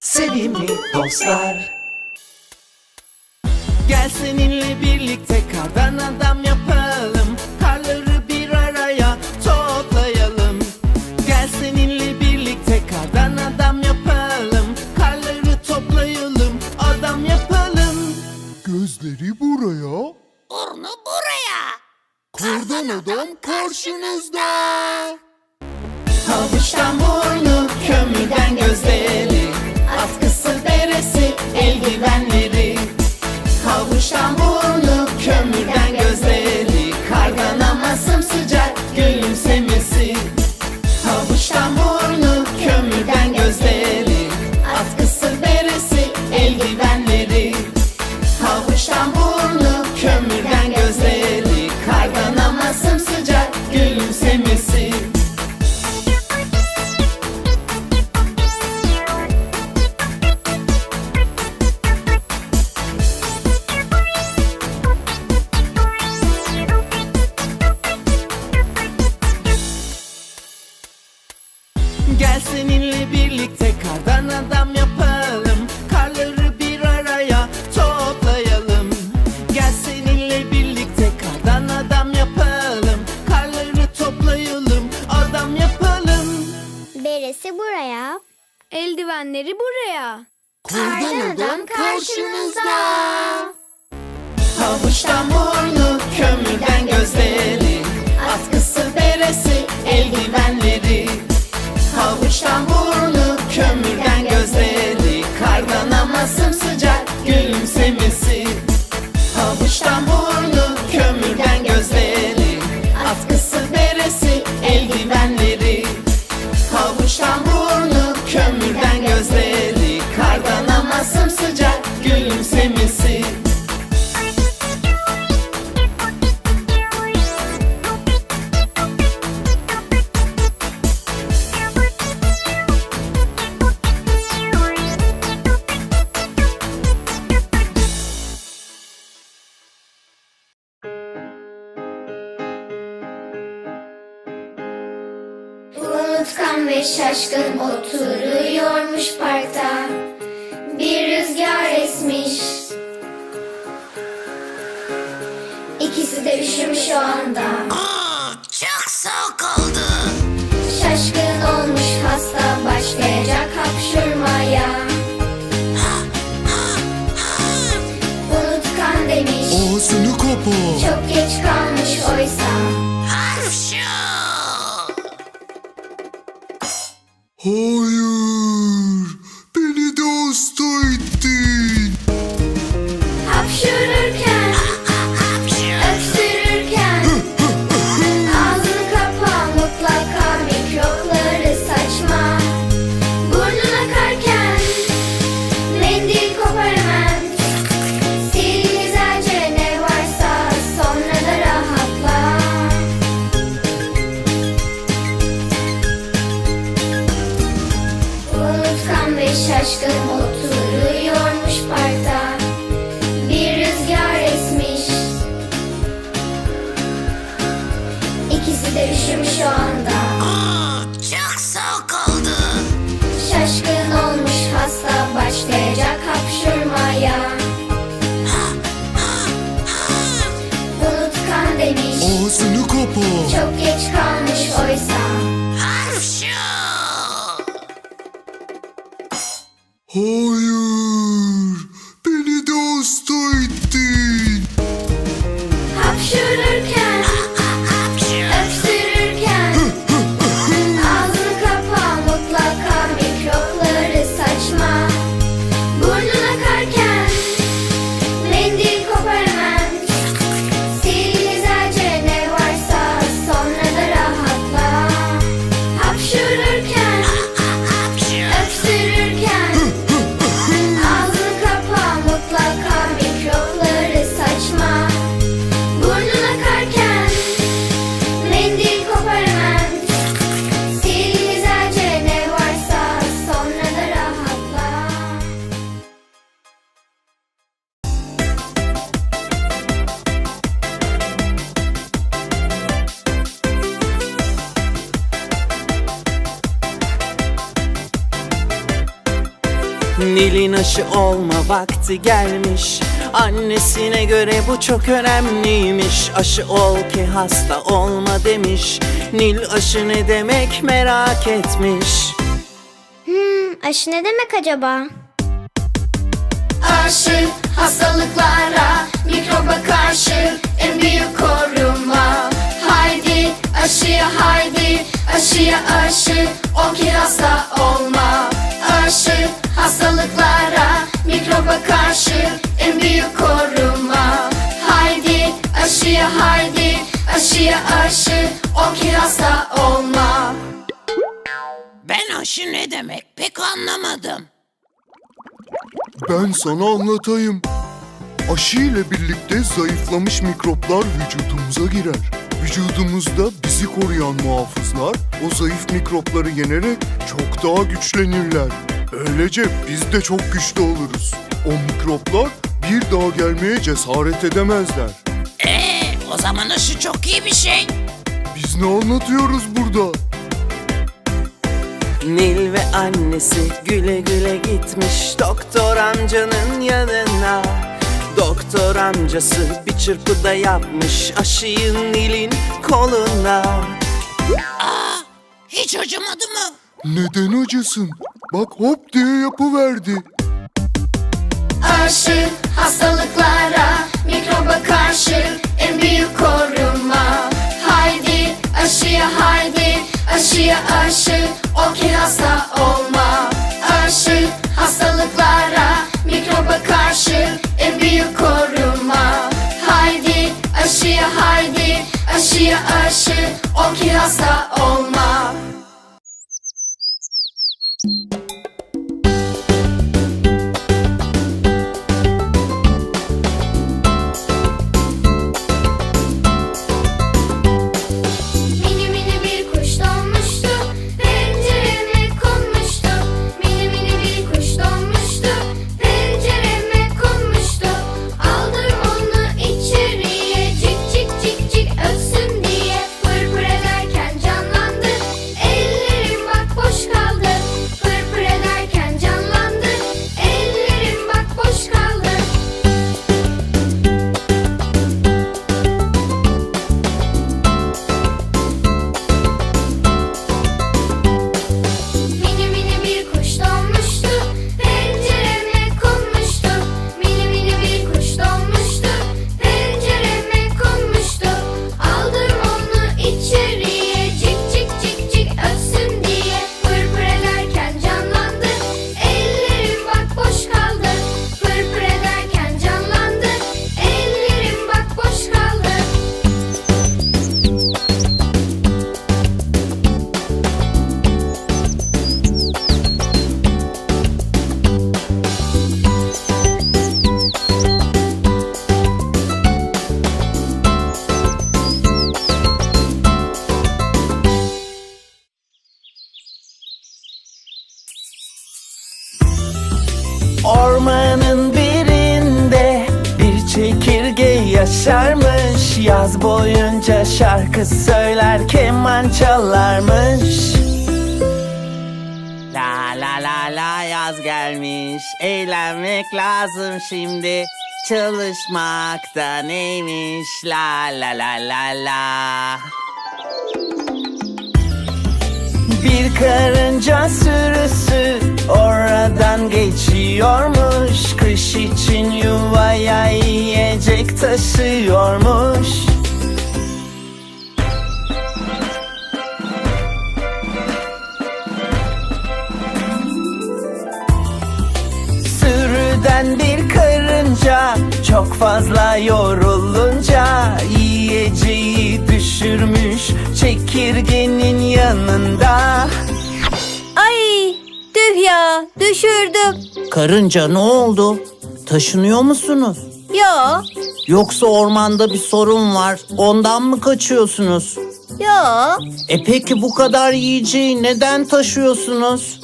Sevimli dostlar. Gel seninle birlikte kardan adam yapalım. Karları bir araya toplayalım. Gel seninle birlikte kardan adam yapalım. Karları toplayalım adam yapalım. Gözleri buraya, Burnu buraya. kardan adam karşınızda. Havuçtan burnu, adam yapalım Karları toplayalım adam yapalım Beresi buraya. Eldivenleri buraya. Kardan adam karşınızda. Havuçtan burnu, kömürden gözleri Atkısı beresi, eldivenleri Havuçtan burnu, kömürden gözleri Kardan ama sımsıcak gülümsemesi Havuçtan burnu, Ve şaşkın oturuyormuş parkta. Bir rüzgar esmiş. İkisi de üşümüş o anda Üşümüş o anda Aa, çok soğuk oldu. Şaşkın olmuş hasta başlayacak hapşurmaya Unutkan demiş Ağzını kapa. Çok geç kalmış oysa Hapşu. Hayır, Nil'in aşı olma vakti gelmiş Annesine göre bu çok önemliymiş Aşı ol ki hasta olma demiş Nil aşı ne demek merak etmiş Hmm, aşı ne demek acaba? Aşı hastalıklara, mikroba karşı en büyük koruma. Haydi aşıya haydi, aşıya aşı, ol ki hasta olma. Aşıya aşı, ol ki hasta olma. Ben aşı ne demek pek anlamadım. Ben sana anlatayım. Aşı ile birlikte zayıflamış mikroplar vücudumuza girer. Vücudumuzda bizi koruyan muhafızlar o zayıf mikropları yenerek çok daha güçlenirler. Böylece biz de çok güçlü oluruz. O mikroplar bir daha gelmeye cesaret edemezler. Ee, o zaman aşı çok iyi bir şey. Ne anlatıyoruz burada? Nil ve annesi güle güle gitmiş doktor amcanın yanına Doktor amcası bir çırpıda yapmış aşıyı Nil'in koluna Hiç acımadı mı? Neden acısın? Bak hop diye yapıverdi. Aşı hastalıklara, mikroba karşı aşıya haydi, aşıya aşı, ol ki hasta olma. Aşı hastalıklara, mikroba karşı en büyük koruma. Haydi aşıya haydi, aşıya aşı, ol ki hasta boyunca şarkı söyler keman çalarmış La la la la yaz gelmiş. Eğlenmek lazım şimdi. Çalışmak da neymiş? La la la la la. Bir karınca sürüsü oradan geçiyormuş. Kış için yuvaya yiyecek taşıyormuş fazla yorulunca Yiyeceği düşürmüş çekirgenin yanında Ay tüh ya düşürdüm. Karınca ne oldu? Taşınıyor musunuz? Ya Yoksa ormanda bir sorun var ondan mı kaçıyorsunuz? ya E peki bu kadar yiyeceği neden taşıyorsunuz?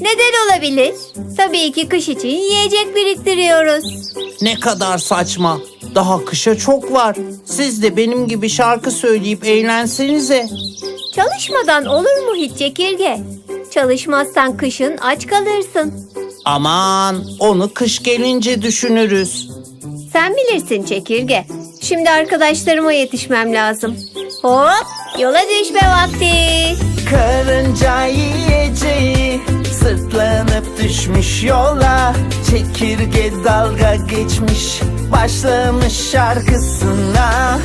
Neden olabilir? Tabii ki kış için yiyecek biriktiriyoruz. Ne kadar saçma. Daha kışa çok var. Siz de benim gibi şarkı söyleyip eğlensenize. Çalışmadan olur mu hiç çekirge? Çalışmazsan kışın aç kalırsın. Aman onu kış gelince düşünürüz. Sen bilirsin çekirge. Şimdi arkadaşlarıma yetişmem lazım. Hop yola düşme vakti. Karınca yiyeceği sırtlanıp düşmüş yola. Çekirge dalga geçmiş başlamış şarkısına.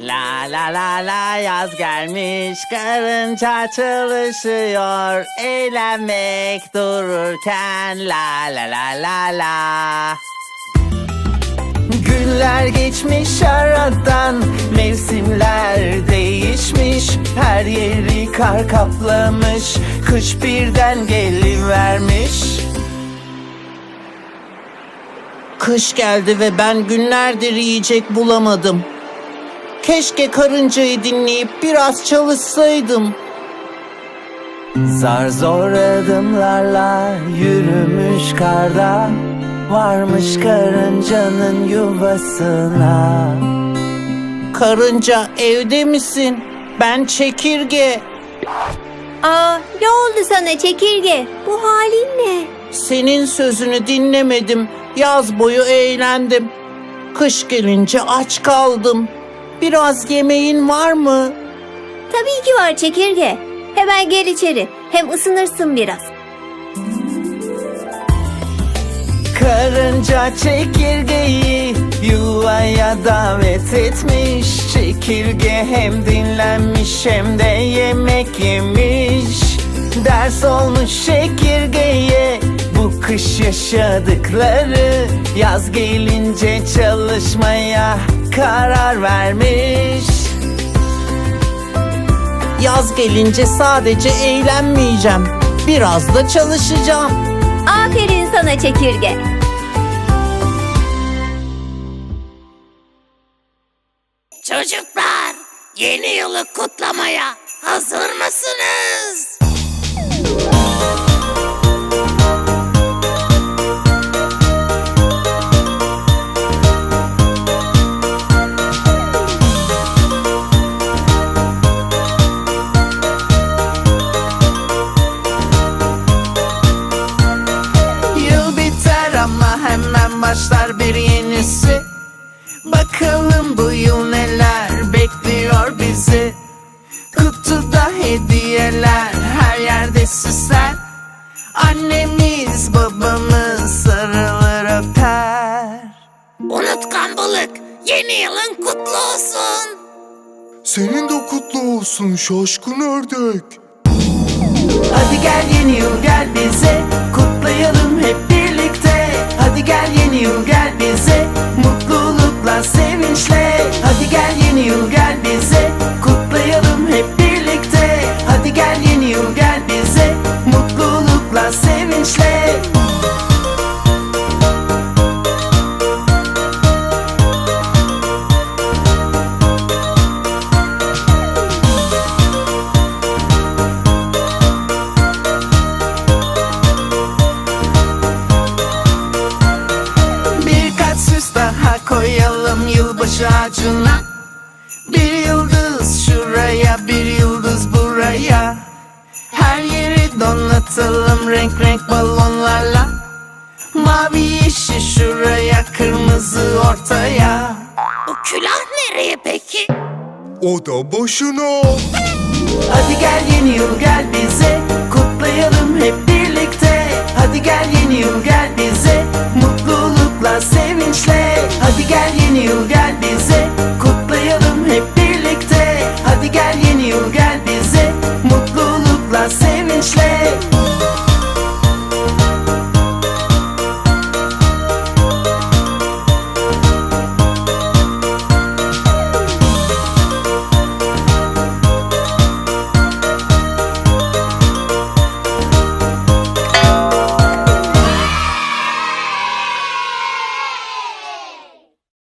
La la la la yaz gelmiş karınca çalışıyor. Eğlenmek dururken la la la la la Günler geçmiş aradan Mevsimler değişmiş. Her yeri kar kaplamış Kış birden gelivermiş. Kış geldi ve ben günlerdir yiyecek bulamadım. Keşke karıncayı dinleyip biraz çalışsaydım. Zar zor adımlarla yürümüş karda Varmış karıncanın yuvasına Karınca evde misin? Ben çekirge Aa ne oldu sana çekirge? Bu halin ne? Senin sözünü dinlemedim Yaz boyu eğlendim Kış gelince aç kaldım Biraz yemeğin var mı? Tabii ki var çekirge. Hemen gel içeri. Hem ısınırsın biraz. Karınca çekirgeyi yuvaya davet etmiş. Çekirge hem dinlenmiş hem de yemek yemiş. Ders olmuş çekirgeye bu kış yaşadıkları. Yaz gelince çalışmaya karar vermiş. Yaz gelince sadece eğlenmeyeceğim Biraz da çalışacağım. Aferin sana çekirge. Yeni yılı kutlamaya hazır mısınız? Yeni yılın kutlu olsun. Senin de kutlu olsun şaşkın ördek. Hadi gel yeni yıl gel bize Kutlayalım hep birlikte Hadi gel yeni yıl gel bize Mutlulukla sevinçle Hadi gel yeni yıl gel Her yeri donatalım renk renk balonlarla. Mavi yeşil şuraya kırmızı ortaya. Bu külah nereye peki? O da boşuna. Hadi gel yeni yıl gel bize. Kutlayalım hep birlikte. Hadi gel yeni yıl gel bize. Mutlulukla sevinçle. Hadi gel yeni yıl gel